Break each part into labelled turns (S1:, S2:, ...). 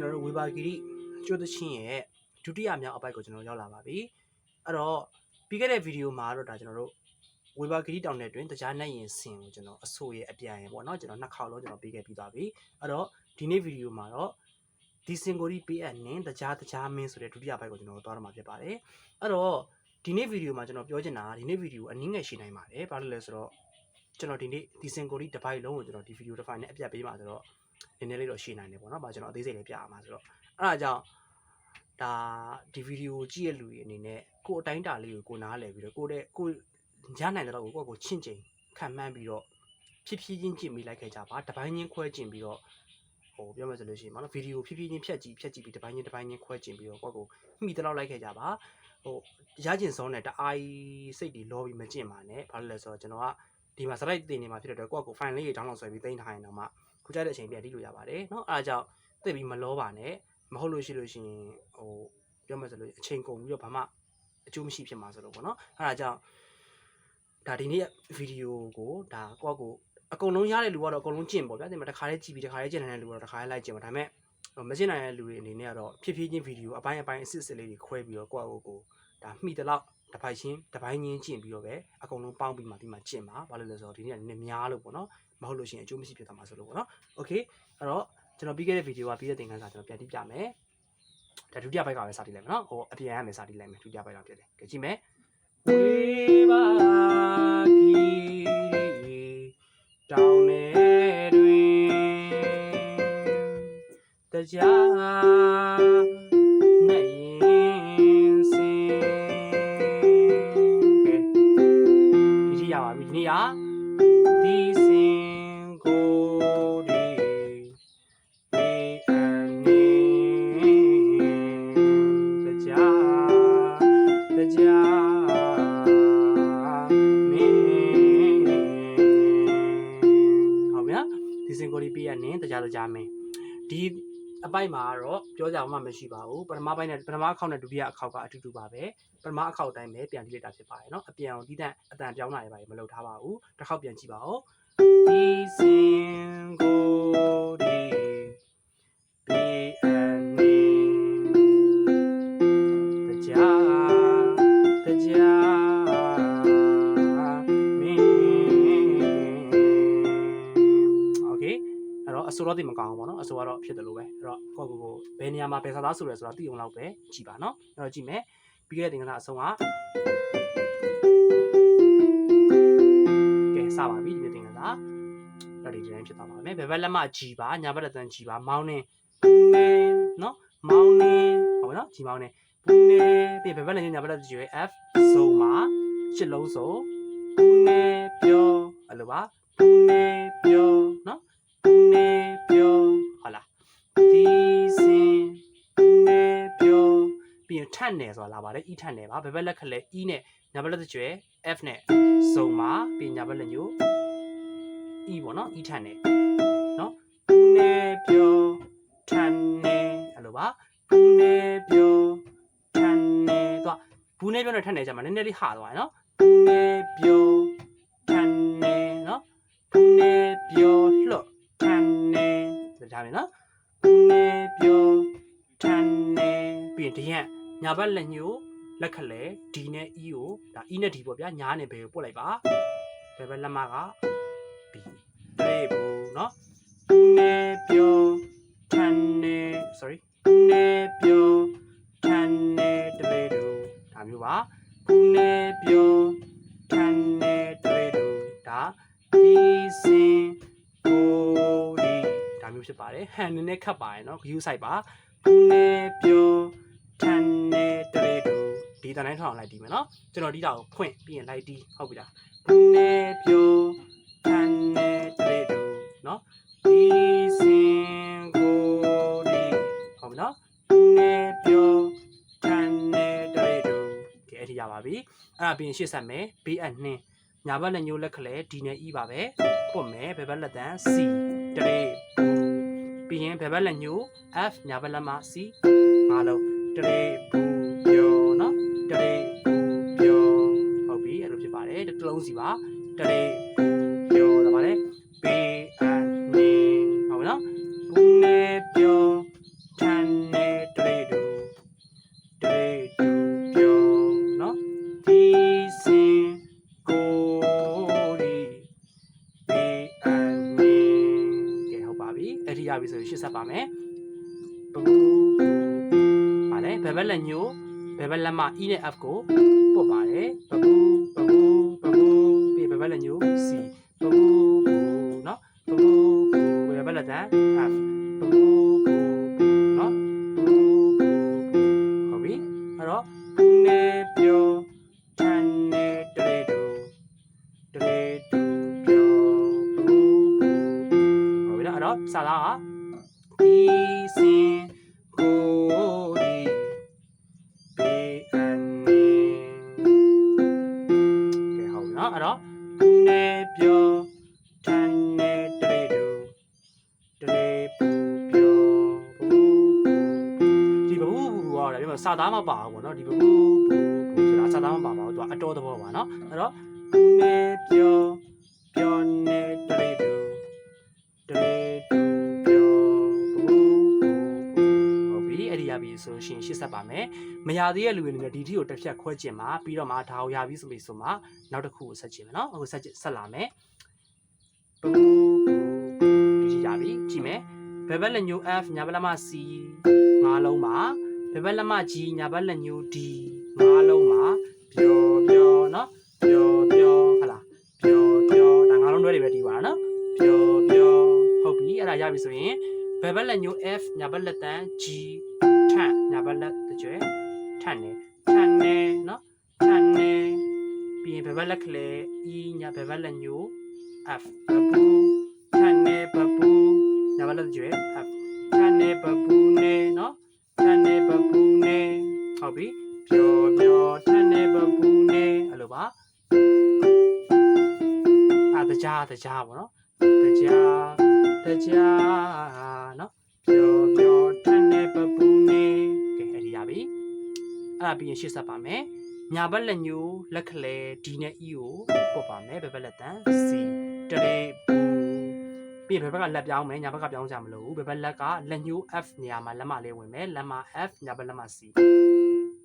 S1: ကျွန်တော်တို့ဝေဘာဂီရီကျိုးသချင်းရဲ့ဒုတိယမြောက်အပိုက်ကိုကျွန်တော်ရောက်လာပါပြီအဲ့တော့ပြီးခဲ့တဲ့ဗီဒီယိုမှာတော့ဒါကျွန်တော်တို့ဝေဘာဂီရီတောင်နယ်တွင်တရားနိုင်ရင်စင်ကိုကျွန်တော်အဆိုရဲ့အပြန်ရင်ပေါ့နော်ကျွန်တော်နှစ်ခေါက်လုံးကျွန်တော်ပေးခဲ့ပြီးသွားပြီအဲ့တော့ဒီနေ့ဗီဒီယိုမှာတော့ဒီစင်ကိုဒီပေးအပ်နင်းတရားတရားမင်းဆိုတဲ့ဒုတိယဘိုက်ကိုကျွန်တော်သွားတော့မှာဖြစ်ပါတယ်အဲ့တော့ဒီနေ့ဗီဒီယိုမှာကျွန်တော်ပြောချင်တာကဒီနေ့ဗီဒီယိုအနည်းငယ်ရှင်းနိုင်ပါတယ်ဘာလို့လဲဆိုတော့ကျွန်တော်ဒီနေ့ဒီစင်ကိုဒီတစ်ပိုက်လုံးကိုကျွန်တော်ဒီဗီဒီယိုတစ်ဖိုင်နဲ့အပြတ်ပေးမှာဆိုတော့ နည်းနည်းလေးတော့ရှင်းနိုင်တယ်ပေါ့နော်။ဘာကျွန်တော်အသေးစိတ်လေးပြရမှာဆိုတော့အဲ့ဒါကြောင့်ဒါဒီဗီဒီယိုကြည့်ရလူတွေအနေနဲ့ကိုယ်အတိုင်းတာလေးကိုကိုနားလည်ပြီးတော့ကိုတဲ့ကိုရနိုင်တဲ့တော့ကိုကိုကိုချင့်ချိန်ခံမှန်းပြီးတော့ဖြည်းဖြည်းချင်းကြည့်မိလိုက်ခဲ့ကြပါ။တစ်ပိုင်းချင်းခွဲကျင်ပြီးတော့ဟိုပြောမှဆိုလို့ရှိရင်မနော်ဗီဒီယိုဖြည်းဖြည်းချင်းဖြတ်ကြည့်ဖြတ်ကြည့်ပြီးတစ်ပိုင်းချင်းတစ်ပိုင်းချင်းခွဲကျင်ပြီးတော့ကိုကိုမိတလောက်လိုက်ခဲ့ကြပါ။ဟိုရကျင်စောနဲ့တအားကြီးစိတ်တွေလောပြီးမကျင့်ပါနဲ့။ဘာလို့လဲဆိုတော့ကျွန်တော်ကဒီမှာစလိုက်တင်နေမှာဖြစ်တဲ့အတွက်ကိုယ့်ကို file လေးတွေ download ဆွဲပြီးတင်ထားရင်တော့မှ ခုကြတဲ့အချိန်ပြန်တီးလို့ရပါတယ်เนาะအားကြောင့်သိပြီးမလောပါနဲ့မဟုတ်လို့ရှိလို့ရှိရင်ဟိုပြောမှဆိုလို့အချိန်ကုန်ပြီးတော့ဘာမှအကျိုးမရှိဖြစ်မှာဆိုလို့ပေါ့เนาะအားဒါကြောင့်ဒါဒီနေ့ဗီဒီယိုကိုဒါကိုယ့်ကိုအကုန်လုံးရတဲ့လူကတော့အကုန်လုံးကျင့်ပေါ့ဗျာဒီမှာတစ်ခါလေးကြည့်ပြီးတစ်ခါလေးကျင့်နိုင်တဲ့လူကတော့တစ်ခါလေးလိုက်ကျင့်ပါဒါပေမဲ့မကျင့်နိုင်တဲ့လူတွေအနေနဲ့ကတော့ဖြည်းဖြည်းချင်းဗီဒီယိုအပိုင်းအပိုင်းအစစ်အစစ်လေးတွေခွဲပြီးတော့ကိုယ့်ကိုယ်ကိုဒါမှီတလောက်တစ်ပိုက်ချင်းတစ်ပိုင်းချင်းကျင့်ပြီးတော့ပဲအကုန်လုံးပေါင်းပြီးမှပြီးမှကျင့်ပါဘာလို့လဲဆိုတော့ဒီနေ့ကနည်းနည်းများလို့ပေါ့နော် မဟုတ်လို့ရှိရင်အကျိုးမရှိဖြစ်သွားမှာဆိုလို့ပေါ့နော်။ Okay အဲ့တော့ကျွန်တော်ပြီးခဲ့တဲ့ဗီဒီယိုကပြီးတဲ့သင်ခန်းစာကျွန်တော်ပြန်ကြည့်ပြမယ်။ဒါဒုတိယဘက်ကပဲစတင်လိုက်မယ်နော်။ဟိုအပြင်ရမယ်စတင်လိုက်မယ်ဒုတိယဘက်တော့ပြတယ်။ကြည့်မယ်။ဝေး တရားတရားမင်းဒီအပိုက်မှာတော့ပြောကြအောင်မှမရှိပါဘူးပထမပိုင်းနဲ့ပထမအခေါက်နဲ့ဒုတိယအခေါက်ကအတူတူပါပဲပထမအခေါက်တိုင်းပဲပြန်ကြည့်လိုက်တာဖြစ်ပါတယ်เนาะအပြန်အောင်ဒီတဲ့အတန်ပြောင်းလာရပါတယ်မလုပ်ထားပါဘူးတစ်ခေါက်ပြန်ကြည့်ပါဦးဒီစင်ကို တော့အဆိုတော့တိတ်မကောင်းဘူးပေါ့နော်အဆိုကတော့ဖြစ်တယ်လို့ပဲအဲ့တော့ကိုယ့်ကိုယ်ကိုဘယ်နေရာမှာဘယ်စာသားဆိုရဲဆိုတော့သိအောင်လောက်ပဲကြည်ပါနော်အဲ့တော့ကြည့်မယ်ပြီးခဲ့တဲ့သင်္ကန်းအဆုံးကကဲစပါပြီဒီသင်္ကန်းကအဲ့ဒီဒီတိုင်းဖြစ်သွားပါမယ်ဘယ်ဘက်လက်မကြည်ပါညာဘက်လက်တန်းကြည်ပါမောင်းနေဘူးနေနော်မောင်းနေဟုတ်နော်ကြည်မောင်းနေဘူးနေပြီးဘယ်ဘက်လက်ညာဘက်လက်ကြည်ရ F စုံမှာရှစ်လုံးစုံဘူးနေပြောအဲ့လိုပါဘူးနေပြောနော် နေပြောဟုတ်လားဒီစင်နေပြောပြီးရင်ထတ်နယ်ဆိုတာလာပါတယ် e ထတ်နယ်ပါဘယ်ဘက်လက်ခလဲ e နဲ့ညာဘက်လက်ကျွဲ f နဲ့စုံပါပြီးညာဘက်လက်ညို e ပေါ့နော် e ထတ်နယ်နော်နေပြောထတ်နယ်အဲ့လိုပါနေပြောထတ်နယ်တော့ဘူးနေပြောနဲ့ထတ်နယ်ကြမှာနည်းနည်းလေးဟာသွားရနော်နေပြောထတ်နယ်နော်နေပြောလှော့ထန်နေ ဒါမယ်နော်ဘူးနေပြောထန်နေပြီးရင်ဒီရက်ညာဘက်လက်ညိုလက်ခလဲဒီနဲ့ e ကိုဒါ e နဲ့ d ပေါ့ဗျာညာနဲ့ဘယ်ကိုပို့လိုက်ပါဘယ်ဘက်လက်မက b ပြေဘူးနော်ဘူးနေပြောထန်နေ sorry ဘူးနေပြောထန်နေတလေတူဒါမျိုးပါဘူးနေပြောထန်နေတလေတူဒါဒီစင်ကိုဒီဒါ မျိုးဖြစ်ပါတယ်ဟန်နည်းနည်းခတ်ပါတယ်နော်ဂယူးဆိုင်ပါကနေပြောထန်နေတရေကိုဒီတန်တိုင်းထောင်းလိုက်တီးမယ်နော်ကျွန်တော်ဒီတာကိုဖွင့်ပြီးရင်လိုက်တီးဟုတ်ပြီလားကနေပြောထန်နေတရေကိုနော်ဒီစင်ကိုဒီဟုတ်ပြီနော်ကနေပြောထန်နေတရေကိုကဲအဲ့ဒီရပါပြီအဲ့ဒါပြီးရင်ရှေ့ဆက်မယ်ဘေးအနှင်းညာဘက်နဲ့ညိုးလက်ခလဲဒီနဲ့ E ပါပဲပွတ်မယ်ဘယ်ဘက်လက်တန်း C တရေ ပြီးရင်ဘယ်ဘက်လက်ညိုး F ညာဘက်လက်မ C အားလုံးတရေဘူးပြောနော်တရေဘူးပြောဟုတ်ပြီအဲ့လိုဖြစ်ပါတယ်တစ်လုံးစီပါတရေဘူးပြောဒါပါလေ B စ်ဆက်ပါမယ်ပပူပါလေဘယ်ဘက်လက်ညိုဘယ်ဘက်လက်မ E နဲ့ F ကိုပုတ်ပါတယ်ပပူပပူပပူပြီးဘယ်ဘက်လက်ညို C ပပူပူเนาะပပူပူဘယ်ဘက်လက်တန်း F ဟုတ်ပြီနော်အဲ့တော့စာသားကဒီစင်ကိုဒီပေအန်နေကဲဟုတ်ပြီနော်အဲ့တော့နေပြောတန်နေတရေတူတရေပူပြောပပူပူဒီပပူပူကတော့ဒါပြောစာသားမပါဘူးပေါ့နော်ဒီပပူပူပူဆိုတာစာသားမပါပါဘူးသူကအတော်သဘောပါနော်အဲ့တော့နေပြောပြောနေတရေတူတ ပြီအဲ့ဒီရပြီဆိုရှင်ရှေ့ဆက်ပါမယ်မရသေးတဲ့လူတွေအနေနဲ့ဒီထီကိုတစ်ဖြတ်ခွဲကျင်ပါပြီးတော့မှဒါကိုရပြီဆိုပြီးဆိုမှနောက်တစ်ခုကိုဆက်ကျင်မယ်နော်အခုဆက်ကျင်ဆက်လာမယ်ပပူပူဒီထီရပြီကြည့်မယ်ဘယ်ဘက်လက်ညို F ညာဘက်လက်မ C ငါးလုံးပါဘယ်ဘက်လက်မ G ညာဘက်လက်ညို D ငါးလုံးပါပျော်ပျော်နော်ပျော်ပျော်ဟလာပျော်ပျော်ဒါငါးလုံးတွဲတွေပဲဒီပါနော်ပျော်ပျော်ဟုတ်ပြီအဲ့ဒါရပြီဆိုရင်ဘယ်ဘက်လက်ညို F ညာဘက်လက်တန်း G ထန့်ညာ ဘက်လက်တကြွယ်ထန့်နေထန့်နေနော်ထန့်နေပြီးရင်ဘယ်ဘက်လက်ကလေး E ညာဘယ်ဘက်လက်ညို F ဘပူထန့်နေဘပူညာဘက်လက်တကြွယ် F ထန့်နေဘပူနေနော်ထန့်နေဘပူနေဟုတ်ပြီပျော်ပျော်ထန့်နေဘပူနေအဲ့လိုပါအာတကြားတကြားပေါ့နော်တကြားတကြားနော်ပျော် အဲ့ဒါပြီးရင်ရှေ့ဆက်ပါမယ်ညာဘက်လက်ညိုလက်ခလဲဒီနဲ့ E ကိုပုတ်ပါမယ်ဘယ်ဘက်လက်တန် C တရေပူပြီးရင်ဘယ်ဘက်ကလက်ပြောင်းမယ်ညာဘက်ကပြောင်းကြမလို့ဘူးဘယ်ဘက်လက်ကလက်ညို F နေရာမှာလက်မလေးဝင်မယ်လက်မ F ညာဘက်လက်မ C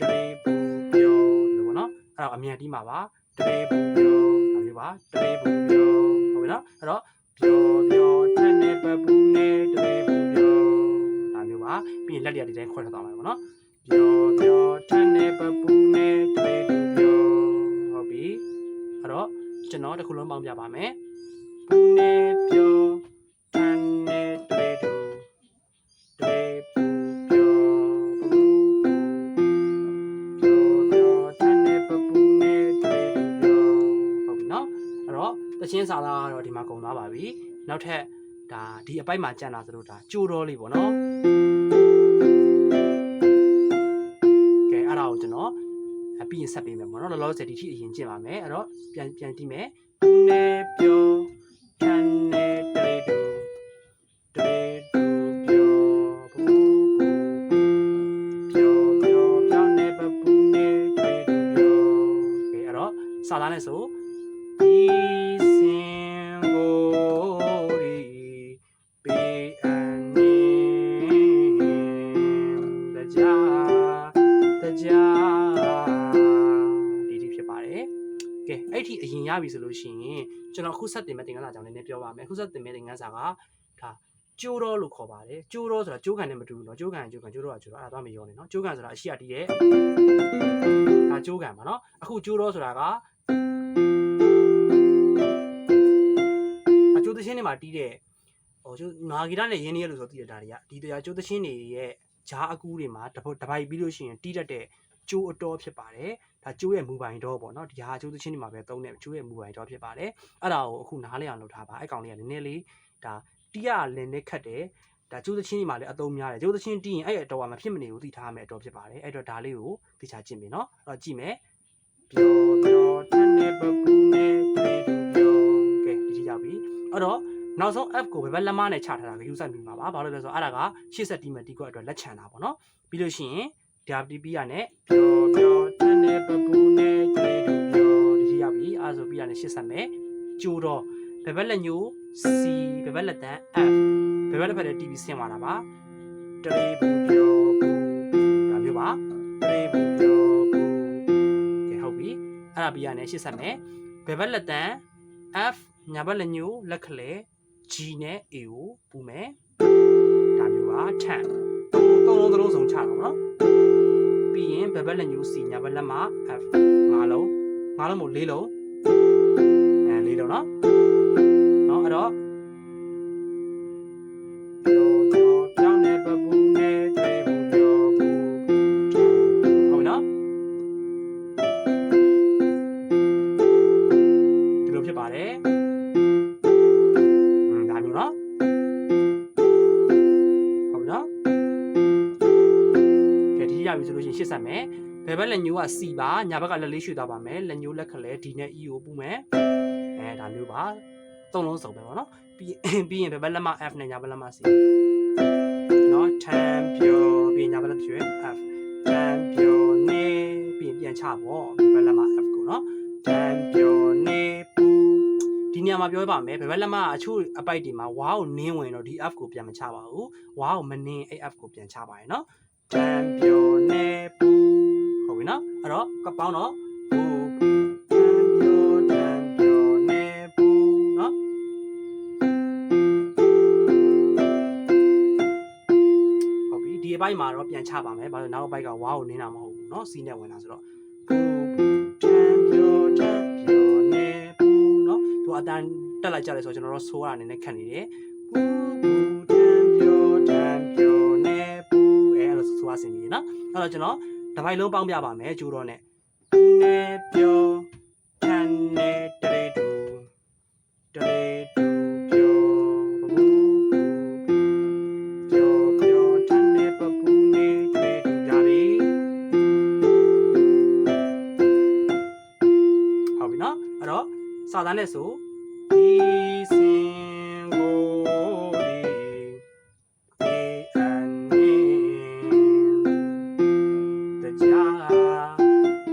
S1: တရေပူပျော်လို့ပေါ့နော်အဲ့တော့အမြန်တီးမှာပါတရေပူပျော်ဒါမျိုးပါတရေပူပျော်ဟုတ်ပြီနော်အဲ့တော့ပျော်ပျော်ထန်နေပပူနေတရေပူပျော်ဒါမျိုးပါပြီးရင်လက်ရည်ဒီတိုင်းခွဲထားသွားမယ်ပေါ့နော် ပျော်ပျော်ထန်နေပပူနေတရေပူပျော်ဟုတ်ပြီအဲ့တော့ကျွန်တော်တစ်ခုလုံးပေါင်းပြပါမယ်ပူနေပျော်ထန်နေတရေပူတရေပူပျော်ပူပျော်ပျော်ထန်နေပပူနေတရေပူပျော်ဟုတ်ပြီနော်အဲ့တော့တချင်းစာသားကတော့ဒီမှာကုန်သွားပါပြီနောက်ထပ်ဒါဒီအပိုက်မှာကြံ့လာသလိုဒါကြိုးတော်လေးပေါ့နော် ပြီးရင်ဆက်ပေးမယ်ပေါ့နော်လောလောဆယ်ဒီထိအရင်ကျင့်ပါမယ်အဲ့တော့ပြန်ပြန်ကြည့်မယ်နေပြောတန်နေ ပြီဆိုလို့ရှိရင်ကျွန်တော်အခုဆက်တင်မဲ့သင်ခန်းစာကြောင့်လည်းနည်းပြောပါမယ်အခုဆက်တင်မဲ့သင်ခန်းစာကဒါကျိုးတော့လို့ခေါ်ပါတယ်ကျိုးတော့ဆိုတာကျိုးကန်နဲ့မတူဘူးเนาะကျိုးကန်ကျိုးကန်ကျိုးတော့ကျိုးတော့အဲ့ဒါတော့မရောနေเนาะကျိုးကန်ဆိုတာအရှိရတီးတဲ့ဒါကျိုးကန်ပါเนาะအခုကျိုးတော့ဆိုတာကအကျိုးသချင်းတွေမှာတီးတဲ့ဟိုကျိုးနာဂီတနဲ့ရင်းနေရလို့ဆိုတည်ရတာတွေကဒီတရားကျိုးသချင်းတွေရဲ့ဂျားအကူတွေမှာတပုတ်တပိုက်ပြီးလို့ရှိရင်တီးတတ်တဲ့ ကျိုးအတော်ဖြစ်ပါတယ်ဒါကျိုးရဲ့မူပိုင်တော့ပေါ့နော်ဒီဟာကျိုးသချင်းတွေမှာပဲသုံးတဲ့ကျိုးရဲ့မူပိုင်တော့ဖြစ်ပါတယ်အဲ့ဒါကိုအခုနားလည်အောင်လုပ်ထားပါအဲ့ကောင်လေးကနည်းနည်းလေးဒါတီးရလင်းနဲ့ခတ်တယ်ဒါကျိုးသချင်းတွေမှာလည်းအသုံးများတယ်ကျိုးသချင်းတီးရင်အဲ့အတော်ကမဖြစ်မနေဘူးသိထားမယ်အတော်ဖြစ်ပါတယ်အဲ့တော့ဒါလေးကိုသိချာကြည့်မယ်နော်အဲ့တော့ကြည့်မယ်ပျော်ပျော်တန်းနေပပူနေပြေသူပျော်ကဲဒီကြည့်ကြပြီအဲ့တော့နောက်ဆုံး app ကိုပဲလက်မနဲ့ချထားတာပဲ user မြင်ပါပါဘာလို့လဲဆိုတော့အဲ့ဒါကရှေ့ဆက်တီးမဲ့တီးကွက်အတွက်လက်ချန်တာပေါ့နော်ပြီးလို့ရှိရင် DPP ရနဲ့ပျော်ပျော်တန်းနေပပူနေတေတူပျော်ဒီထိရောက်ပြီအဲ့ဒါဆိုပြီးရနဲ့ရှေ့ဆက်မယ်ကျိုးတော့ဘယ်ဘက်လက်ညို C ဘယ်ဘက်လက်တန်း F ဘယ်ဘက်လက်ဖက်လဲ TV ဆင်းသွားတာပါတရေဘူးပျော်ဘူးဒါမျိုးပါတရေဘူးပျော်ဘူးကဲဟုတ်ပြီအဲ့ဒါပြီးရနဲ့ရှေ့ဆက်မယ်ဘယ်ဘက်လက်တန်း F ညာဘက်လက်ညိုလက်ခလဲ G နဲ့ A ကိုပူမယ်ဒါ10သုံးလုံးသလုံးစုံချတော့နော် ပြီးရင်ဘယ်ဘက်လက်ညှိုး C ညာဘက်လက်မှာ F ၅လုံး၅လုံးမို့၄လုံးအဲ၄လုံးနော်နော်အဲ့တော့ ဘယ်ဘက်လက်ညှိုးက C ပါညာဘက်ကလက်လေးရွှေ့သွားပါမယ်လက်ညှိုးလက်ခလဲ D နဲ့ E ကိုပူမယ်အဲဒါမျိုးပါသုံးလုံးစုံပဲပေါ့နော်ပြီးပြီးရင်ဘယ်ဘက်လက်မ F နဲ့ညာဘက်လက်မ C နော် champion ပြီးရင်ညာဘက်လက်ရွှေ့ F champion နေပြီးရင်ပြန်ချပေါ့ဘယ်ဘက်လက်မ F ကိုနော် champion နေပူဒီနေရာမှာပြောပါမယ်ဘယ်ဘက်လက်မအချို့အပိုက်တွေမှာဝါကိုနင်းဝင်တော့ဒီ F ကိုပြန်မချပါဘူးဝါကိုမနင်းအဲ့ F ကိုပြန်ချပါရယ်နော် champion နေပူဟုတ် ပြီနော်အဲ့တော့ကပောင်းတော့ပူ champion champion နေပူနော်ဟုတ်ပြီဒီအပိုင်းမှာတော့ပြန်ချပါမယ်ဘာလို့နောက်အပိုက်ကဝါကိုနင်းတာမဟုတ်ဘူးเนาะစီးနဲ့ဝင်တာဆိုတော့ပူ champion champion နေပူเนาะသူအတန်းတက်လိုက်ကြတယ်ဆိုတော့ကျွန်တော်တို့ဆိုးရအနေနဲ့ခတ်နေတယ်ပူပူ champion champion နေပူအဲအဲ့လိုဆိုးရစင်ပြီเนาะအဲ့တော့ကျွန်တော် တစ်ပိုက်လုံးပေါင်းပြပါမယ်ကျိုးတော့နဲ့ပူနေပြောချန်နေ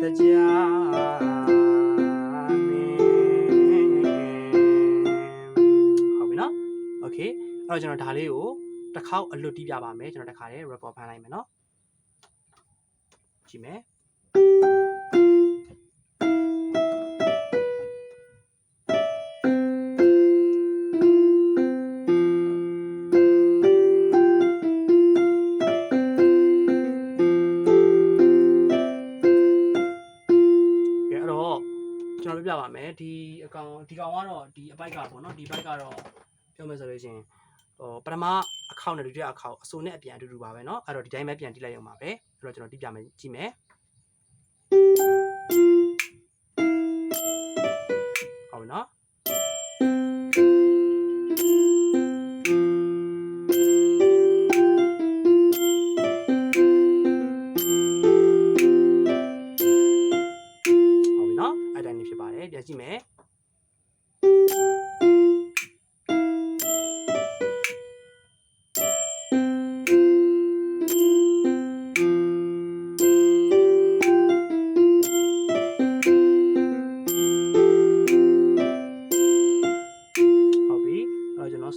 S1: တကြားမင်းဟုတ်ပြီနော်โอเคအဲ့တော့ကျွန်တော်ဒါလေးကိုတစ်ခေါက်အလွတ်တီးပြပါမယ်ကျွန်တော်တစ်ခါတည်း record ဖမ်းလိုက်မယ်နော်ကြည့်မယ် ပြပြပါမယ်ဒီအကောင်ဒီကောင်ကတော့ဒီအပိုက်ကပေါ့နော်ဒီဘက်ကတော့ပြောမယ်ဆိုလို့ရှိရင်ဟိုပထမအခေါက်နဲ့ဒုတိယအခေါက်အစိုးနဲ့အပြန်အတူတူပါပဲเนาะအဲ့တော့ဒီတိုင်းပဲပြန်တိလိုက်အောင်ပါပဲအဲ့တော့ကျွန်တော်တိပြမယ်ကြည့်မယ်ဟုတ်ပြီ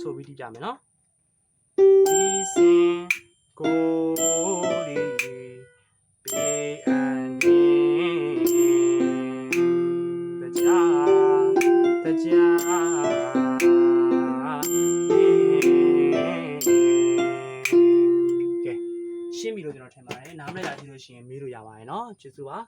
S1: ဆိုပြီးတိပြမယ်เนาะဒီစင်ကိုဒီပေအန်နေတကြားတကြားနေကဲရှင်းပြီလို့ကျွန်တော်ထင်ပါတယ်နားမလည်တာကြည့်လို့ရှိရင်မေးလို့ရပါတယ်เนาะကျေးဇူးပါ